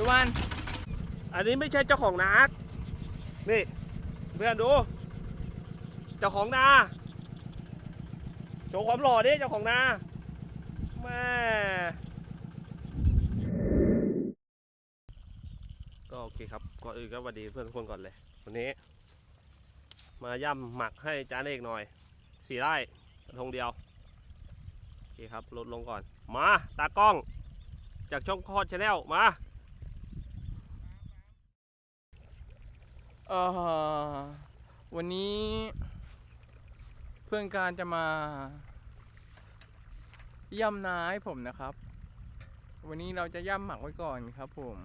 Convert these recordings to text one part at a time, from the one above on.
ดูมัน อันนี้ไม่ใช่เจ้าของนาร์กนี่เพื่อนดู เจ้าของนาโชว์ความหล่อดิเจ้าของนาแม่ก็โอเคครับก่อนอื่นก็สวัสดีเพื่อนทุกคนก่อนเลยวันนี้ มาย่ำหมักให้จานเอกหน่อยสี่ไร่กระทงเดียวโอเคครับลดลงก่อน มาตากล้อง จากช่องคอดชาแนลมา เออวันนี้เพื่อนการจะมาย่ำนาให้ผมนะครับ วันนี้เราจะย่ำหมักไว้ก่อนครับผม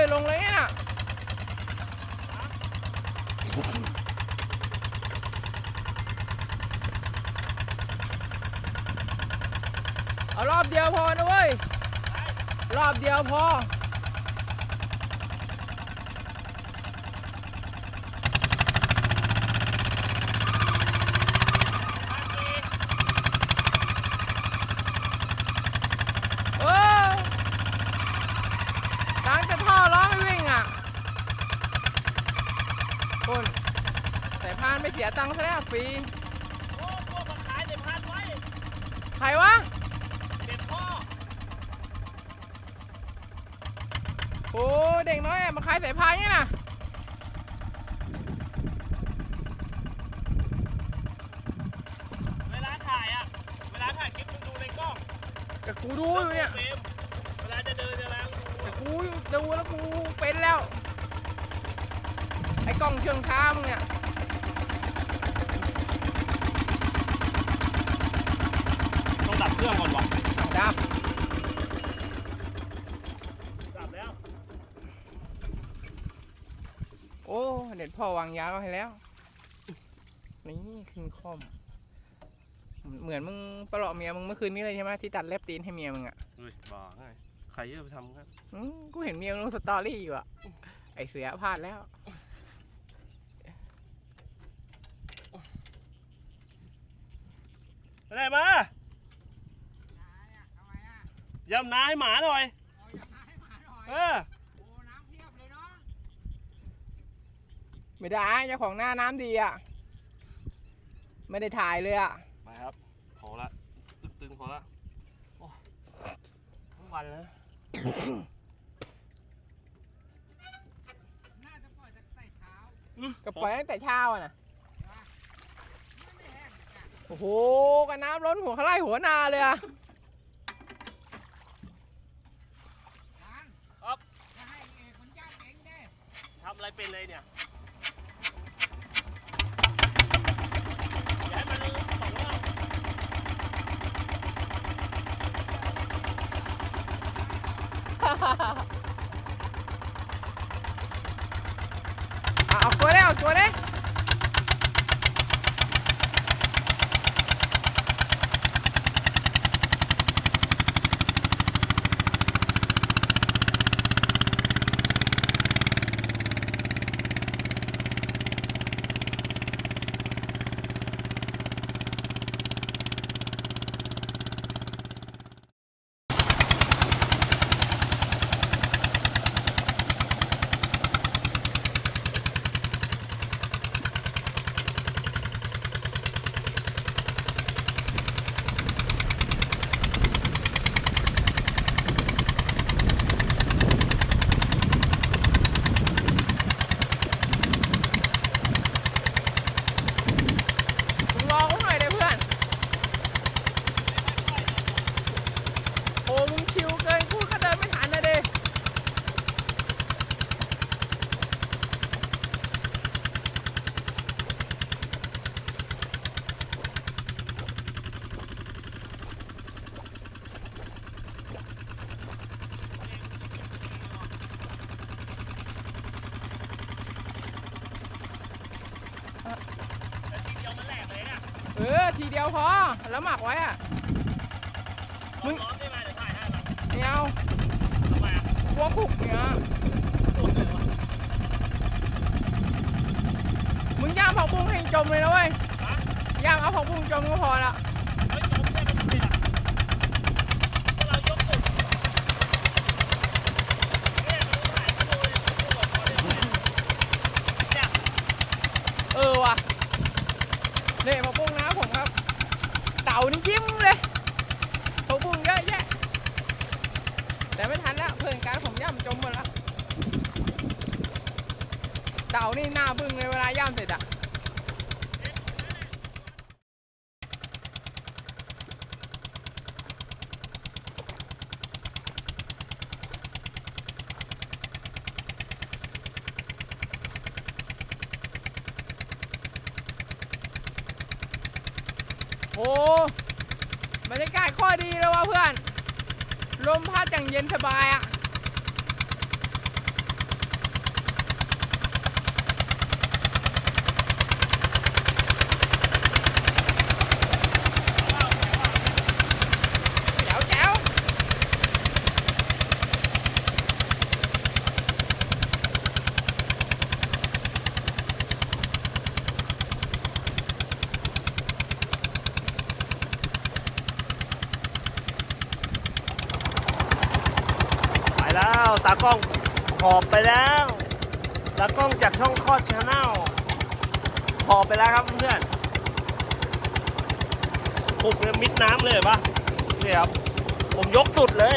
เฮ้ยลงเลยน่ะเอารอบเดียวพอนะเว้ย รอบเดียวพออตังจะท่อล้อไม่วิ่งอะคุณสายพานไม่เสียตังค์ซะแล้ว ฟรีโอ้พวกมาขายเด็ดพันไว้ใครวะเด็ดพ่อโอ้เด็กน้อยอะมาขายสายพานไงน่ะเวลาถ่ายอะ เวลาถ่ายคลิปมึงดูในกล้องกับกูดูอยู่เนี่ยเฟรมเวลาจะเดินจะแล้วดูกับกูอยู่ดูแล้วกูเป็นแล้ว ไอ้กล้องเชิงช้ามึงเนี่ย ต้องดับ เครื่องก่อนวะดับดับแล้ว โอ้ เด็ดพ่อวางยาก็ให้แล้ว นี่ขึ้นคอม เหมือนมึงประหลอกเมียมึงเมื่อคืนนี้เลยใช่ไหมที่ตัดเล็บตีนให้เมียมึงอะเฮ้ยบ้าไงใครจะไปทำกันอืมกูเห็นเมียมึงลงสตอรี่อยู่อะ ไอเสือพลาดแล้ว ไปไหนมา ยำนาให้หมาหน่อยเออไม่ได้เจ้าของหน้าน้ำดีอะ ไม่ได้ถ่ายเลยอะ ไปครับ พอละ ตึงๆพอละ โอ้ทั้งวันแล้วก็ปล่อยตั้งแต่เช้าอะนะโอ้โหกับน้ำล้นหัวเขาไล่หัวนาเลยอะ ทำอะไร เป็นเลยเนี่ยอย่าให้มันสองรอบอะเอาตัวเลยเอาตัวเลย เออ ทีเดียวพอ แล้วหมักไว้อะมึง ร้อนได้ไหมเดี๋ยวถ่ายให้มาเอาทำไมอะกลัวคุกเนี่ยปวเลยวะมึงย่างผักบุ้งให้จมเลยนะเว้ย ฮะย่างเอาผักบุ้งจมก็พอละ เฮ้ยจมได้ไม่ได้อะถ้าเรายกสุดเนี่ยมันถ่ายมาดูเลยปวดคอเนี่ยเนี่ย เออว่ะนี่ผักบุ้งนะผมครับ เต่านี่ยิ้มเลยผักบุ้งเยอะแยะ แต่ไม่ทันแล้วเพื่อนการผมย่ำจมหมดแล้ว เต่านี่หน้าบึ้งเลยเวลาย่ำเสร็จอะโอ้บรรยากาศข้อดีแล้วว่ะเพื่อน ลมพัดอย่างเย็นสบายอะ แจ๋วแจ๋ว ไปแล้ว ตากล้องหอบไปแล้วตากล้องจากช่องคลอดชาแนลหอบไปแล้วครับเพื่อนปุกเนี่ยมิดน้ำเลยปะนี่ครับผมยกสุดเลย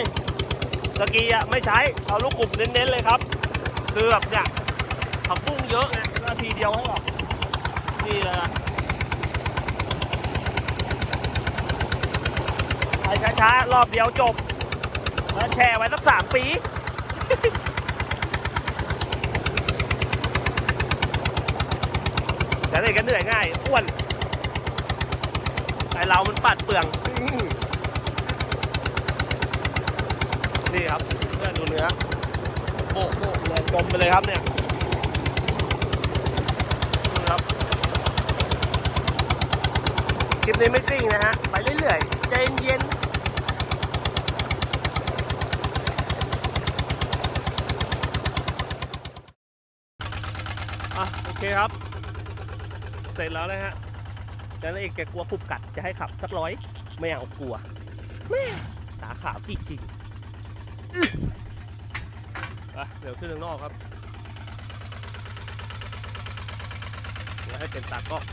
ตะกี้อะไม่ใช้เอาลูกกลุ่มเน้นๆเลยครับ คือแบบเนี่ยผักบุ้งเยอะไงนาทีเดียวให้หรอกนี่เลยนะไปช้าๆรอบเดียวจบ แล้วแชร์ไว้สักสามปี แต่เด็กก็เหนื่อยง่ายอ้วนไอเรามันปัดเปลืองนี่ครับเพื่อนดูเนื้อโบกโบกเลยจมไปเลยครับเนี่ยนะครับคลิปนี้ไม่ซิ่งนะฮะ ไปเรื่อยๆ ใจเย็นๆ อะโอเคครับ เสร็จแล้วนะฮะแต่นายเอกแกกลัวขุบกัดจะให้ขับสักร้อยไม่อยากกลัวแม่สาขาวจริงๆอะเดี๋ยวขึ้นข้างนอกครับแล้วให้เป็นตากล้อง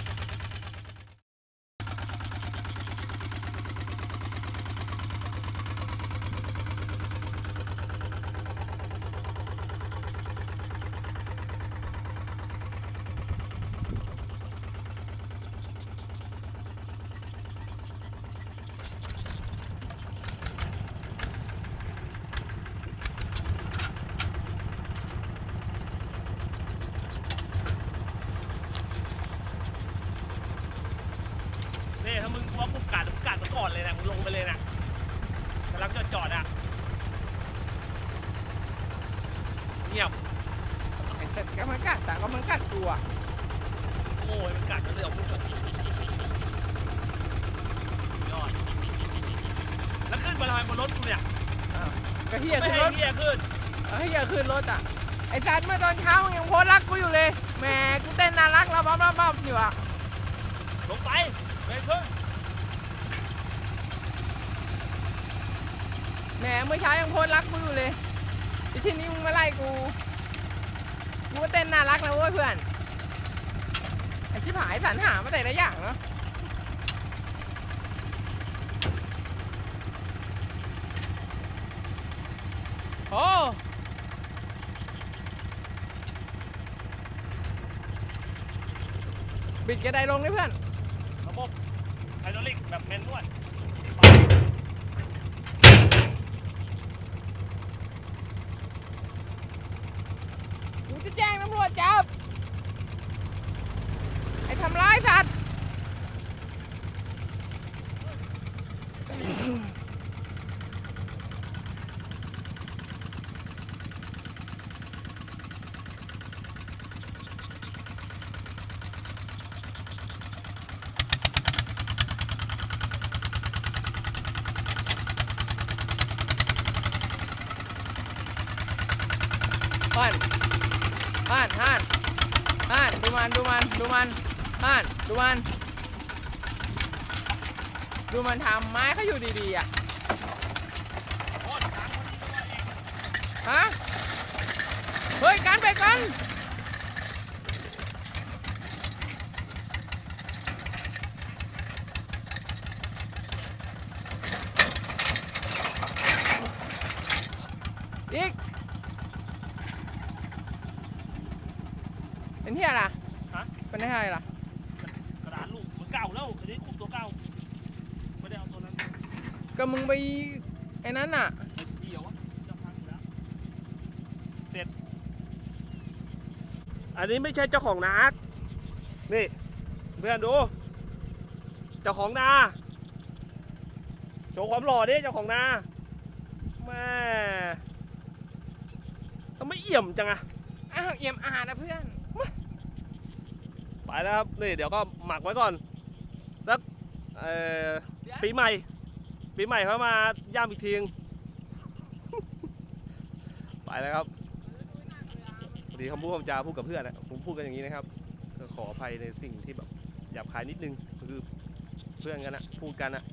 นี่ถ้ามึงกลัวขุบ กัดมึงกัดมันก่อนเลยนะมึงลงไปเลยนะกำลังจอดจอดๆอะเงียบไอ้เสร็จก็มันกัดแต่ก็มันกัดกูอะโง่ยมันกัดมันเลยออกลูกเลยยอดแล้วขึ้นมาทำไมบนรถกูเนี่ยก็เฮียไม่ขึ้นให้รถเฮียขึ้นเฮ้ยอย่าขึ้นรถอะไอ้จันเมื่อตอนเช้ามึงยังโพสต์รักกูอยู่เลยแหมกูเต้นน่ารักแล้วบ้าบ้าบ้าอยู่อะลงไปไม่ให้ขึ้น แหมเมื่อเช้ายังโพสรักกูอยู่เลยที่นี้มึงมาไล่กู กูก็เต้นน่ารักแล้วเว้ยเพื่อนไอ้ที่ผายสรรหามาแต่ละอย่างเนาะโอ้บิดกระไดลงนี่เพื่อน ระบบไฮดรอลิกแบบแมนนวล จับ ฮานฮานฮานดูมันดูมันดูมันฮานดูมัน ดูมันทำไม้เขาอยู่ดีๆอะฮะเฮ้ยกันไปกัน อีก เป็นที่อะไร ฮะ เป็นที่อะไรล่ะ กระดานลูกมันเก่าแล้วอันนี้คุมตัวเก่าไม่ได้เอาตัวนั้น ก็มึงไปไอ้นั้นน่ะไอ้เกี่ยวอะจะพังอยู่แล้วอันนี้ไม่ใช่เจ้าของนานี่ เพื่อนดู เจ้าของนา โชว์ความหล่อดิเจ้าของนาแม่ทำไมเอี่ยมจังอะอ้าวเอี่ยมอาหารนะเพื่อน ไปแล้วครับ นี่เดี๋ยวก็หมักไว้ก่อนสักเอ่อปีใหม่ ปีใหม่เขามาย่ามอีกทีงไปแล้วครับพอดีคำพูดคำจาพูดกับเพื่อนนะผมพูดกันอย่างนี้นะครับขออภัยในสิ่งที่แบบหยาบคายนิดนึงคือเพื่อนกันนะพูดกันนะ